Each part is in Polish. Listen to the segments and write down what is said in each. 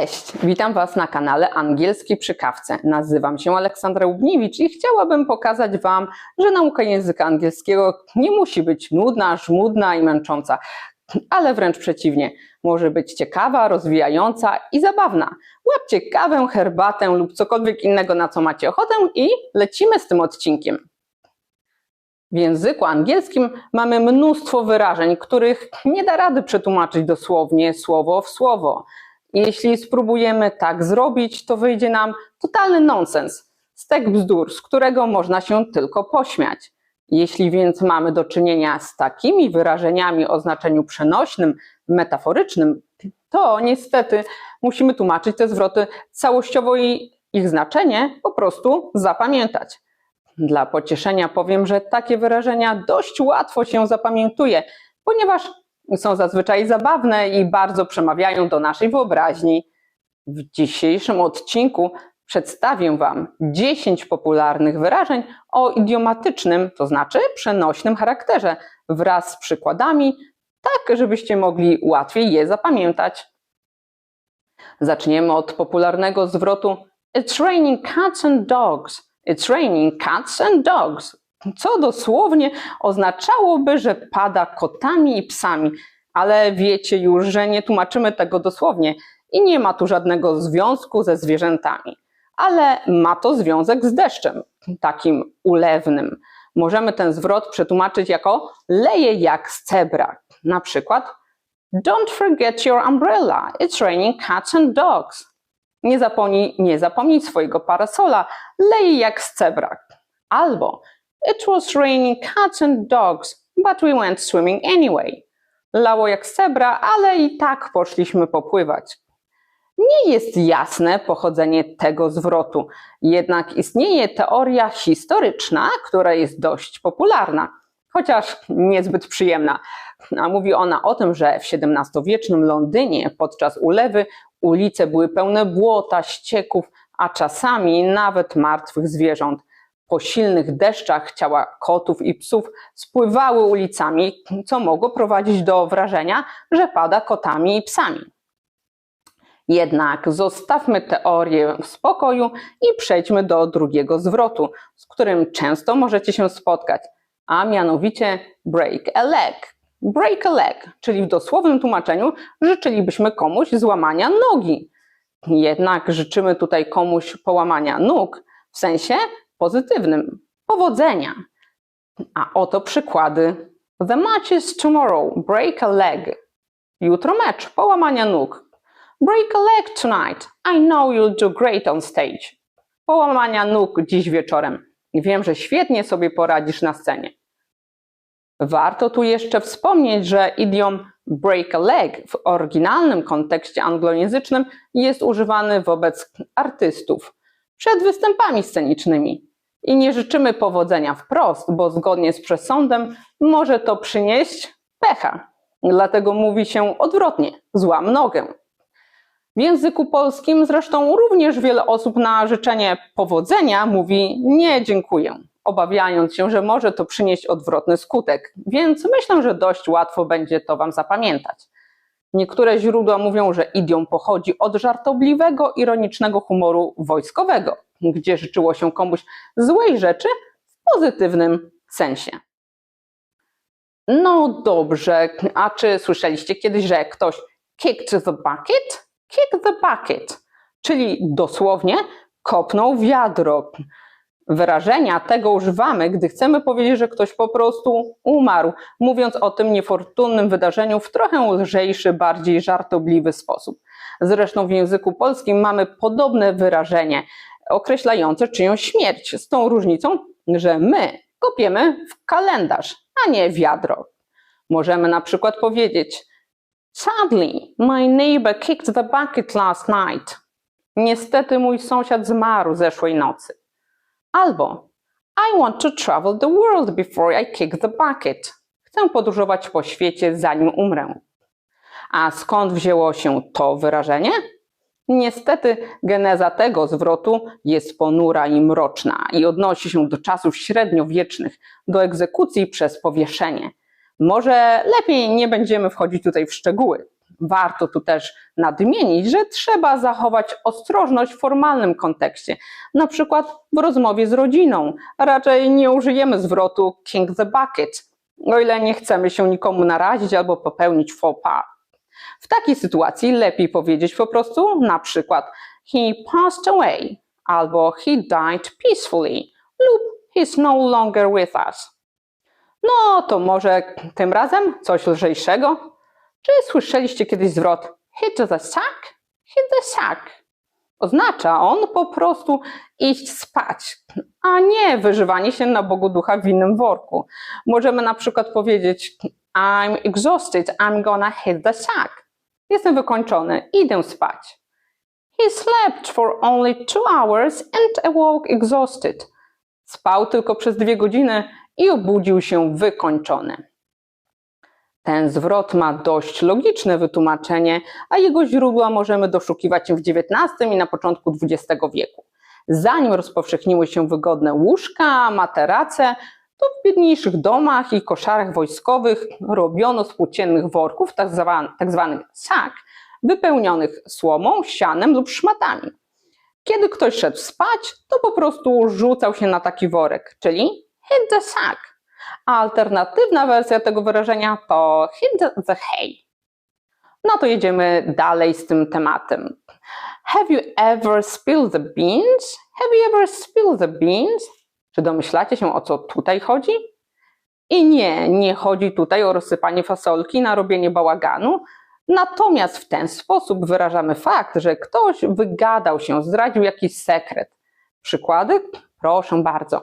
Cześć, witam Was na kanale Angielski przy kawce. Nazywam się Aleksandra Łubniewicz i chciałabym pokazać Wam, że nauka języka angielskiego nie musi być nudna, żmudna i męcząca, ale wręcz przeciwnie, może być ciekawa, rozwijająca i zabawna. Łapcie kawę, herbatę lub cokolwiek innego, na co macie ochotę i lecimy z tym odcinkiem. W języku angielskim mamy mnóstwo wyrażeń, których nie da rady przetłumaczyć dosłownie słowo w słowo. Jeśli spróbujemy tak zrobić, to wyjdzie nam totalny nonsens, stek bzdur, z którego można się tylko pośmiać. Jeśli więc mamy do czynienia z takimi wyrażeniami o znaczeniu przenośnym, metaforycznym, to niestety musimy tłumaczyć te zwroty całościowo i ich znaczenie po prostu zapamiętać. Dla pocieszenia powiem, że takie wyrażenia dość łatwo się zapamiętuje, ponieważ są zazwyczaj zabawne i bardzo przemawiają do naszej wyobraźni. W dzisiejszym odcinku przedstawię Wam 10 popularnych wyrażeń o idiomatycznym, to znaczy przenośnym charakterze, wraz z przykładami, tak żebyście mogli łatwiej je zapamiętać. Zaczniemy od popularnego zwrotu It's raining cats and dogs. It's raining cats and dogs co dosłownie oznaczałoby, że pada kotami i psami, ale wiecie już, że nie tłumaczymy tego dosłownie i nie ma tu żadnego związku ze zwierzętami, ale ma to związek z deszczem, takim ulewnym. Możemy ten zwrot przetłumaczyć jako leje jak z cebra. Na przykład Don't forget your umbrella, it's raining cats and dogs. Nie zapomnij, nie zapomnij swojego parasola, leje jak z cebra. Albo It was raining cats and dogs, but we went swimming anyway. Lało jak sebra, ale i tak poszliśmy popływać. Nie jest jasne pochodzenie tego zwrotu, jednak istnieje teoria historyczna, która jest dość popularna, chociaż niezbyt przyjemna. A mówi ona o tym, że w XVII-wiecznym Londynie podczas ulewy ulice były pełne błota, ścieków, a czasami nawet martwych zwierząt. Po silnych deszczach ciała kotów i psów spływały ulicami, co mogło prowadzić do wrażenia, że pada kotami i psami. Jednak zostawmy teorię w spokoju i przejdźmy do drugiego zwrotu, z którym często możecie się spotkać, a mianowicie break a leg. Break a leg, czyli w dosłownym tłumaczeniu życzylibyśmy komuś złamania nogi. Jednak życzymy tutaj komuś połamania nóg, w sensie pozytywnym. Powodzenia. A oto przykłady. The match is tomorrow. Break a leg. Jutro mecz. Połamania nóg. Break a leg tonight. I know you'll do great on stage. Połamania nóg dziś wieczorem. Wiem, że świetnie sobie poradzisz na scenie. Warto tu jeszcze wspomnieć, że idiom break a leg w oryginalnym kontekście anglojęzycznym jest używany wobec artystów przed występami scenicznymi i nie życzymy powodzenia wprost, bo zgodnie z przesądem może to przynieść pecha. Dlatego mówi się odwrotnie, złam nogę. W języku polskim zresztą również wiele osób na życzenie powodzenia mówi nie dziękuję, obawiając się, że może to przynieść odwrotny skutek, więc myślę, że dość łatwo będzie to Wam zapamiętać. Niektóre źródła mówią, że idiom pochodzi od żartobliwego, ironicznego humoru wojskowego gdzie życzyło się komuś złej rzeczy w pozytywnym sensie. No dobrze, a czy słyszeliście kiedyś, że ktoś kicked the bucket? Kick the bucket, czyli dosłownie kopnął wiadro. Wyrażenia tego używamy, gdy chcemy powiedzieć, że ktoś po prostu umarł, mówiąc o tym niefortunnym wydarzeniu w trochę lżejszy, bardziej żartobliwy sposób. Zresztą w języku polskim mamy podobne wyrażenie określające czyjąś śmierć, z tą różnicą, że my kopiemy w kalendarz, a nie wiadro. Możemy na przykład powiedzieć Sadly, my neighbor kicked the bucket last night. Niestety mój sąsiad zmarł zeszłej nocy. Albo I want to travel the world before I kick the bucket. Chcę podróżować po świecie zanim umrę. A skąd wzięło się to wyrażenie? Niestety geneza tego zwrotu jest ponura i mroczna i odnosi się do czasów średniowiecznych, do egzekucji przez powieszenie. Może lepiej nie będziemy wchodzić tutaj w szczegóły. Warto tu też nadmienić, że trzeba zachować ostrożność w formalnym kontekście, na przykład w rozmowie z rodziną. Raczej nie użyjemy zwrotu king the bucket, o ile nie chcemy się nikomu narazić albo popełnić faux pas. W takiej sytuacji lepiej powiedzieć po prostu na przykład he passed away albo he died peacefully lub he's no longer with us. No to może tym razem coś lżejszego? Czy słyszeliście kiedyś zwrot hit the sack? Hit the sack. Oznacza on po prostu iść spać, a nie wyżywanie się na Bogu Ducha w innym worku. Możemy na przykład powiedzieć I'm exhausted, I'm gonna hit the sack. Jestem wykończony, idę spać. He slept for only two hours and awoke exhausted. Spał tylko przez dwie godziny i obudził się wykończony. Ten zwrot ma dość logiczne wytłumaczenie, a jego źródła możemy doszukiwać w XIX i na początku XX wieku. Zanim rozpowszechniły się wygodne łóżka, materace, to w biedniejszych domach i koszarach wojskowych robiono z płóciennych worków, tak, tak zwanych sak, wypełnionych słomą, sianem lub szmatami. Kiedy ktoś szedł spać, to po prostu rzucał się na taki worek, czyli hit the sack. A alternatywna wersja tego wyrażenia to hit the, hay. No to jedziemy dalej z tym tematem. Have you ever spilled the beans? Have you ever spilled the beans? Czy domyślacie się o co tutaj chodzi? I nie, nie chodzi tutaj o rozsypanie fasolki na robienie bałaganu, Natomiast w ten sposób wyrażamy fakt, że ktoś wygadał się, zdradził jakiś sekret. Przykłady? Proszę bardzo.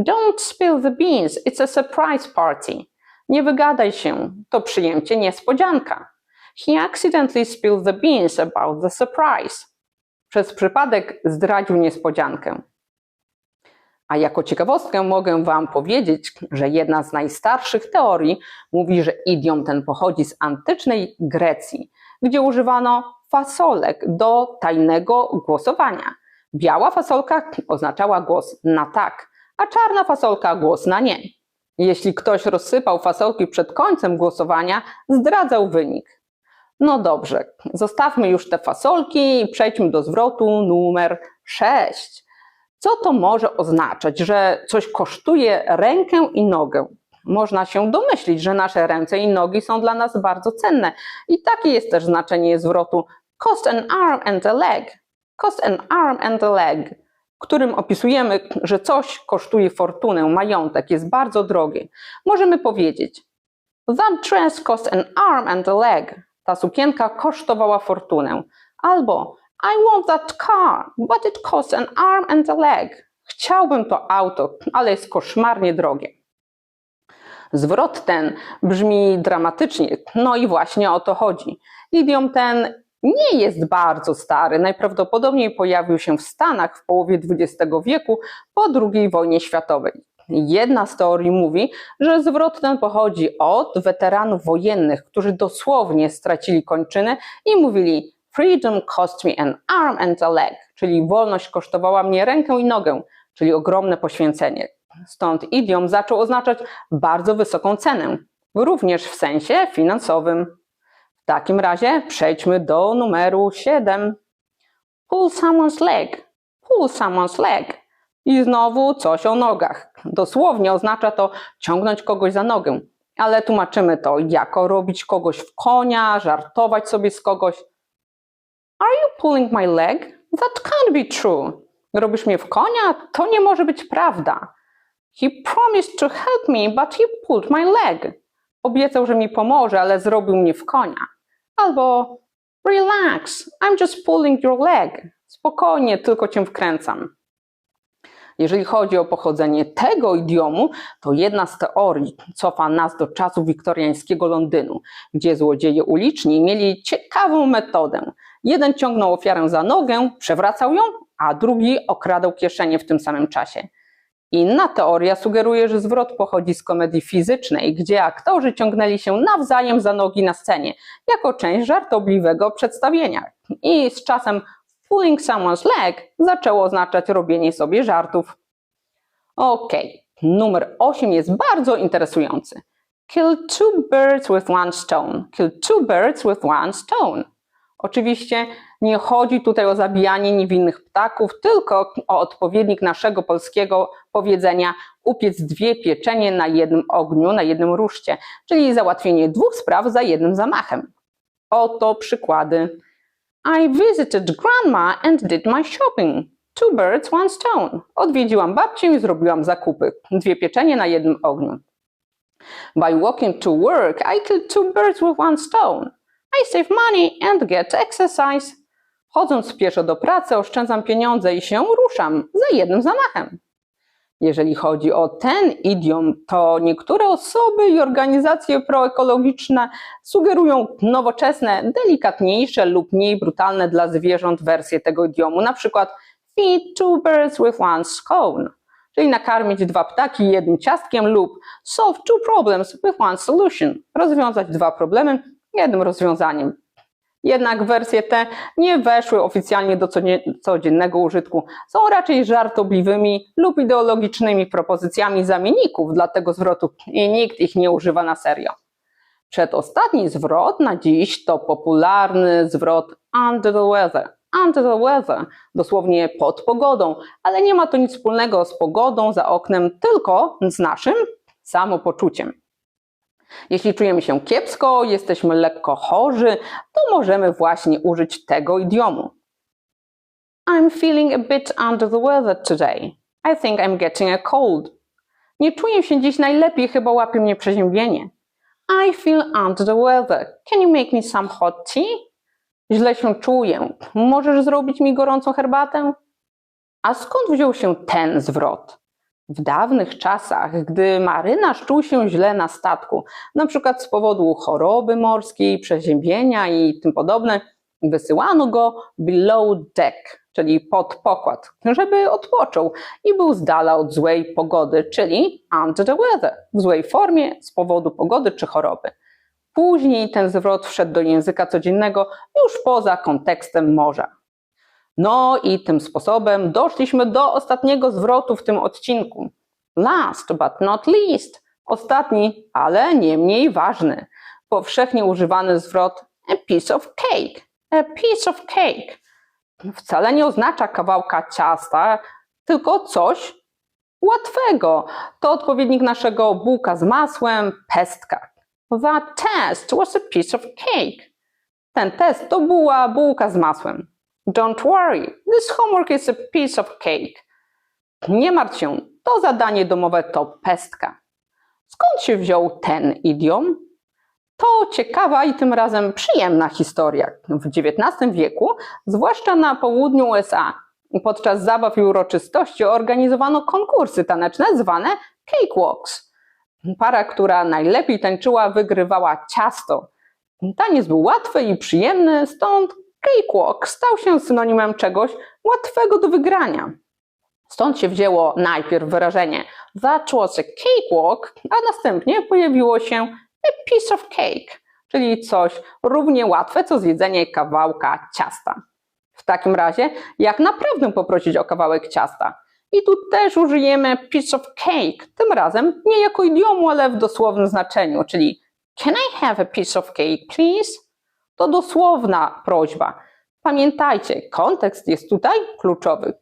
Don't spill the beans, it's a surprise party. Nie wygadaj się, to przyjęcie niespodzianka. He accidentally spilled the beans about the surprise. Przez przypadek zdradził niespodziankę. A jako ciekawostkę mogę Wam powiedzieć, że jedna z najstarszych teorii mówi, że idiom ten pochodzi z antycznej Grecji, gdzie używano fasolek do tajnego głosowania. Biała fasolka oznaczała głos na tak, a czarna fasolka głos na nie. Jeśli ktoś rozsypał fasolki przed końcem głosowania, zdradzał wynik. No dobrze, zostawmy już te fasolki i przejdźmy do zwrotu numer 6. Co to może oznaczać, że coś kosztuje rękę i nogę? Można się domyślić, że nasze ręce i nogi są dla nas bardzo cenne. I takie jest też znaczenie zwrotu cost an arm and a leg. Cost an arm and a leg, którym opisujemy, że coś kosztuje fortunę, majątek, jest bardzo drogie. Możemy powiedzieć That dress cost an arm and a leg. Ta sukienka kosztowała fortunę. Albo i want that car, but it costs an arm and a leg. Chciałbym to auto, ale jest koszmarnie drogie. Zwrot ten brzmi dramatycznie, no i właśnie o to chodzi. Idiom ten nie jest bardzo stary, najprawdopodobniej pojawił się w Stanach w połowie XX wieku po II wojnie światowej. Jedna z teorii mówi, że zwrot ten pochodzi od weteranów wojennych, którzy dosłownie stracili kończyny i mówili Freedom cost me an arm and a leg, czyli wolność kosztowała mnie rękę i nogę, czyli ogromne poświęcenie. Stąd idiom zaczął oznaczać bardzo wysoką cenę, również w sensie finansowym. W takim razie przejdźmy do numeru 7. Pull someone's leg. Pull someone's leg. I znowu coś o nogach. Dosłownie oznacza to ciągnąć kogoś za nogę, ale tłumaczymy to jako robić kogoś w konia, żartować sobie z kogoś. Are you pulling my leg? That can't be true. Robisz mnie w konia? To nie może być prawda. He promised to help me, but he pulled my leg. Obiecał, że mi pomoże, ale zrobił mnie w konia. Albo Relax, I'm just pulling your leg. Spokojnie, tylko cię wkręcam. Jeżeli chodzi o pochodzenie tego idiomu, to jedna z teorii cofa nas do czasów wiktoriańskiego Londynu, gdzie złodzieje uliczni mieli ciekawą metodę. Jeden ciągnął ofiarę za nogę, przewracał ją, a drugi okradał kieszenie w tym samym czasie. Inna teoria sugeruje, że zwrot pochodzi z komedii fizycznej, gdzie aktorzy ciągnęli się nawzajem za nogi na scenie, jako część żartobliwego przedstawienia. I z czasem pulling someone's leg zaczęło oznaczać robienie sobie żartów. Ok, numer 8 jest bardzo interesujący. Kill two birds with one stone. Kill two birds with one stone. Oczywiście nie chodzi tutaj o zabijanie niewinnych ptaków, tylko o odpowiednik naszego polskiego powiedzenia upiec dwie pieczenie na jednym ogniu, na jednym ruszcie, czyli załatwienie dwóch spraw za jednym zamachem. Oto przykłady. I visited grandma and did my shopping. Two birds, one stone. Odwiedziłam babcię i zrobiłam zakupy. Dwie pieczenie na jednym ogniu. By walking to work, I killed two birds with one stone. I save money and get exercise. Chodząc pieszo do pracy, oszczędzam pieniądze i się ruszam za jednym zamachem. Jeżeli chodzi o ten idiom, to niektóre osoby i organizacje proekologiczne sugerują nowoczesne, delikatniejsze lub mniej brutalne dla zwierząt wersje tego idiomu, na przykład feed two birds with one scone, czyli nakarmić dwa ptaki jednym ciastkiem lub solve two problems with one solution, rozwiązać dwa problemy jednym rozwiązaniem. Jednak wersje te nie weszły oficjalnie do codziennego użytku. Są raczej żartobliwymi lub ideologicznymi propozycjami zamienników dla tego zwrotu i nikt ich nie używa na serio. Przedostatni zwrot na dziś to popularny zwrot under the weather. Under the weather, dosłownie pod pogodą, ale nie ma to nic wspólnego z pogodą za oknem, tylko z naszym samopoczuciem. Jeśli czujemy się kiepsko, jesteśmy lekko chorzy, to możemy właśnie użyć tego idiomu. I'm feeling a bit under the weather today. I think I'm getting a cold. Nie czuję się dziś najlepiej, chyba łapie mnie przeziębienie. I feel under the weather. Can you make me some hot tea? Źle się czuję. Możesz zrobić mi gorącą herbatę? A skąd wziął się ten zwrot? W dawnych czasach, gdy marynarz czuł się źle na statku, na przykład z powodu choroby morskiej, przeziębienia i tym podobne, wysyłano go below deck, czyli pod pokład, żeby odpoczął i był z dala od złej pogody, czyli under the weather, w złej formie z powodu pogody czy choroby. Później ten zwrot wszedł do języka codziennego już poza kontekstem morza. No i tym sposobem doszliśmy do ostatniego zwrotu w tym odcinku. Last but not least. Ostatni, ale nie mniej ważny. Powszechnie używany zwrot a piece of cake. A piece of cake. Wcale nie oznacza kawałka ciasta, tylko coś łatwego. To odpowiednik naszego bułka z masłem, pestka. That test was a piece of cake. Ten test to była bułka z masłem. Don't worry, this homework is a piece of cake. Nie martw się, to zadanie domowe to pestka. Skąd się wziął ten idiom? To ciekawa i tym razem przyjemna historia. W XIX wieku, zwłaszcza na południu USA, podczas zabaw i uroczystości organizowano konkursy taneczne zwane cakewalks. Para, która najlepiej tańczyła, wygrywała ciasto. Taniec był łatwy i przyjemny, stąd Cakewalk stał się synonimem czegoś łatwego do wygrania. Stąd się wzięło najpierw wyrażenie That was a cakewalk, a następnie pojawiło się a piece of cake, czyli coś równie łatwe co zjedzenie kawałka ciasta. W takim razie, jak naprawdę poprosić o kawałek ciasta? I tu też użyjemy piece of cake, tym razem nie jako idiomu, ale w dosłownym znaczeniu, czyli Can I have a piece of cake, please? To dosłowna prośba. Pamiętajcie, kontekst jest tutaj kluczowy.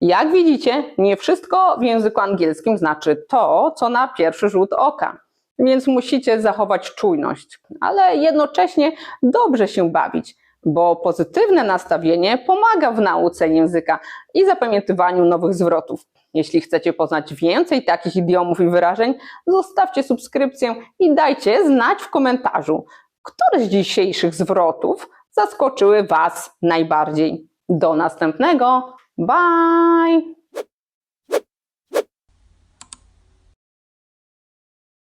Jak widzicie, nie wszystko w języku angielskim znaczy to, co na pierwszy rzut oka, więc musicie zachować czujność, ale jednocześnie dobrze się bawić, bo pozytywne nastawienie pomaga w nauce języka i zapamiętywaniu nowych zwrotów. Jeśli chcecie poznać więcej takich idiomów i wyrażeń, zostawcie subskrypcję i dajcie znać w komentarzu, które z dzisiejszych zwrotów zaskoczyły Was najbardziej? Do następnego. Bye!